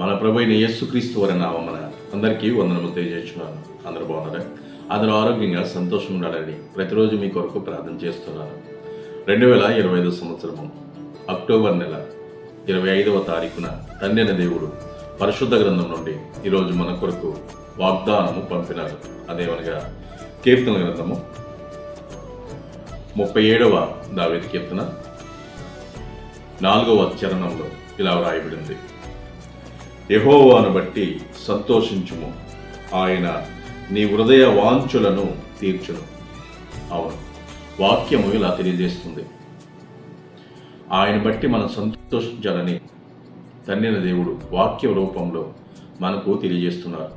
మన ప్రభు అయిన యేసుక్రీస్తు వారి నామన అందరికీ వందనము తెలియజేస్తున్నాను. అందరూ బాగున్నారా? అందరూ ఆరోగ్యంగా సంతోషంగా ఉండాలని ప్రతిరోజు మీ కొరకు ప్రార్థన చేస్తున్నాను. రెండు వేల ఇరవై ఐదు సంవత్సరము అక్టోబర్ నెల ఇరవై ఐదవ తారీఖున తండ్రిన దేవుడు పరిశుద్ధ గ్రంథం నుండి ఈరోజు మన కొరకు వాగ్దానము పంపినారు అదేమనగా కీర్తన గ్రంథము ముప్పై ఏడవ దావేది కీర్తన నాలుగవ చరణంలో ఇలా వ్రాయబడింది. యహోవాను బట్టి సంతోషించుము. ఆయన నీ హృదయ వాంఛులను తీర్చును. అవును వాక్యము ఇలా తెలియజేస్తుంది. ఆయన బట్టి మనం సంతోషించాలని తండ్రిన దేవుడు వాక్య రూపంలో మనకు తెలియజేస్తున్నారు.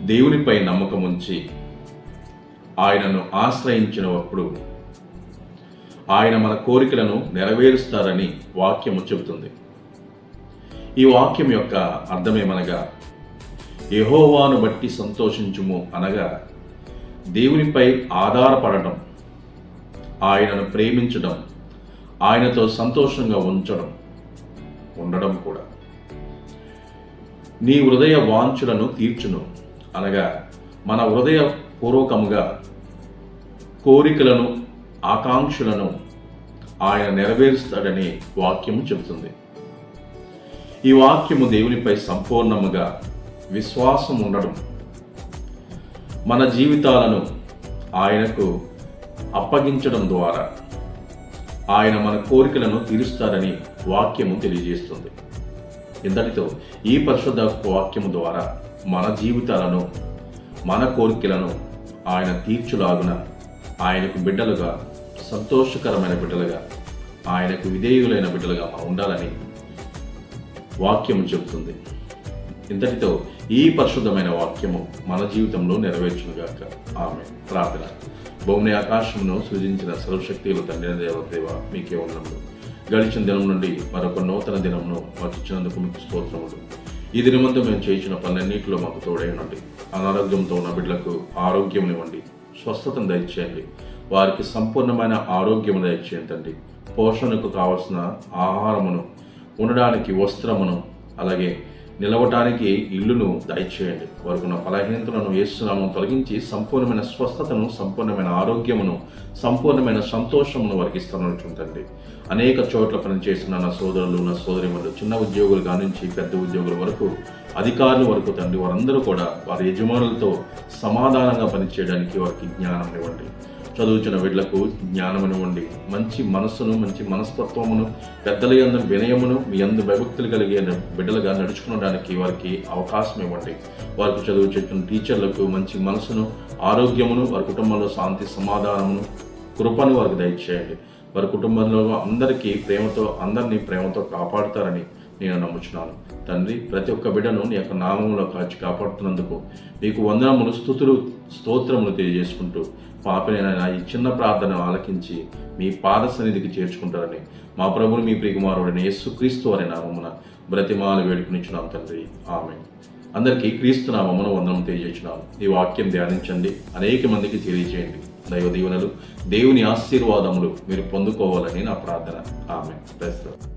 దేవునిపై నమ్మకం ఉంచి ఆయనను ఆశ్రయించినప్పుడు ఆయన మన కోరికలను నెరవేరుస్తారని వాక్యము చెబుతుంది. ఈ వాక్యం యొక్క అర్థమేమనగా యహోవాను బట్టి సంతోషించుము అనగా దేవునిపై ఆధారపడటం ఆయనను ప్రేమించడం ఆయనతో సంతోషంగా ఉంచడం ఉండడం కూడా. నీ హృదయ వాంఛులను తీర్చును అనగా మన హృదయ పూర్వకముగా కోరికలను ఆకాంక్షలను ఆయన నెరవేరుస్తాడని వాక్యము చెబుతుంది. ఈ వాక్యము దేవునిపై సంపూర్ణముగా విశ్వాసం ఉండడం. మన జీవితాలను ఆయనకు అప్పగించడం ద్వారా ఆయన మన కోరికలను తీరుస్తారని వాక్యము తెలియజేస్తుంది. ఇంతటితో ఈ పరిశుద్ధ వాక్యము ద్వారా మన జీవితాలను మన కోరికలను ఆయన తీర్చులాగున ఆయనకు బిడ్డలుగా సంతోషకరమైన బిడ్డలుగా ఆయనకు విధేయులైన బిడ్డలుగా మనం ఉండాలని వాక్యము చెబుతుంది. ఇంతటితో ఈ పరిశుద్ధమైన వాక్యము మన జీవితంలో నెరవేర్చునుగాక. ఆమె ప్రార్థన. భూమిని ఆకాశమును సృజించిన సర్వశక్తిలో తండ్రిన దేవదేవ మీకే ఉన్నప్పుడు గడిచిన దినం నుండి మరొక నూతన దినమును మాకు ఇచ్చినందుకు మీకు స్తోత్రములు. ఈ దినమందు మేము చేయించిన పనులన్నింటిలో మాకు తోడైనండి. అనారోగ్యంతో ఉన్న బిడ్డలకు ఆరోగ్యం ఇవ్వండి. స్వస్థతను దయచేయండి. వారికి సంపూర్ణమైన ఆరోగ్యము దయచేయండి పోషణకు కావలసిన ఆహారమును ఉండడానికి వస్త్రమును అలాగే నిలవటానికి ఇల్లును దయచేయండి. వారికి బలహీనతలను వేస్తున్నాము తొలగించి సంపూర్ణమైన స్వస్థతను సంపూర్ణమైన ఆరోగ్యమును సంపూర్ణమైన సంతోషమును వారికి చూడండి అనేక చోట్ల పనిచేస్తున్న నా సోదరులు నా సోదరిమలు చిన్న ఉద్యోగులు కానించి పెద్ద ఉద్యోగుల వరకు అధికారుల వరకు తండ్రి వారందరూ కూడా వారి యజమానులతో సమాధానంగా పనిచేయడానికి వారికి జ్ఞానం ఇవ్వండి చదువుచిన వీళ్ళకు జ్ఞానమును జ్ఞానమునివ్వండి మంచి మనస్సును మంచి మనస్తత్వమును పెద్దల యందు వినయమును మీ అందు విభక్తులు కలిగే బిడ్డలుగా నడుచుకునడానికి వారికి అవకాశం ఇవ్వండి వారికి చదువు చెప్పిన టీచర్లకు మంచి మనసును ఆరోగ్యమును వారి కుటుంబంలో శాంతి సమాధానమును కృపను వారికి దయచేయండి. వారి కుటుంబంలో అందరికీ ప్రేమతో అందరినీ ప్రేమతో కాపాడుతారని నేను నమ్ముచున్నాను. తండ్రి ప్రతి ఒక్క బిడ్డను నీ యొక్క నామంలో కాచి కాపాడుతున్నందుకు నీకు వందనములు స్థుతులు స్తోత్రములు తెలియజేసుకుంటూ పాపనైనా ఈ చిన్న ప్రార్థన ఆలకించి మీ పాద సన్నిధికి చేర్చుకుంటారని మా ప్రభుని మీ ప్రియకుమారుడైన యేసుక్రీస్తు అనే నామమున బ్రతిమాల వేడుకునిచ్చున్నాం తండ్రి. ఆమె అందరికీ క్రీస్తు నామమున వందనం తెలియజేసినాం ఈ వాక్యం ధ్యానించండి. అనేక మందికి తెలియజేయండి. దైవ దీవెనలు దేవుని ఆశీర్వాదములు మీరు పొందుకోవాలని నా ప్రార్థన. ఆమె ప్రస్తుతం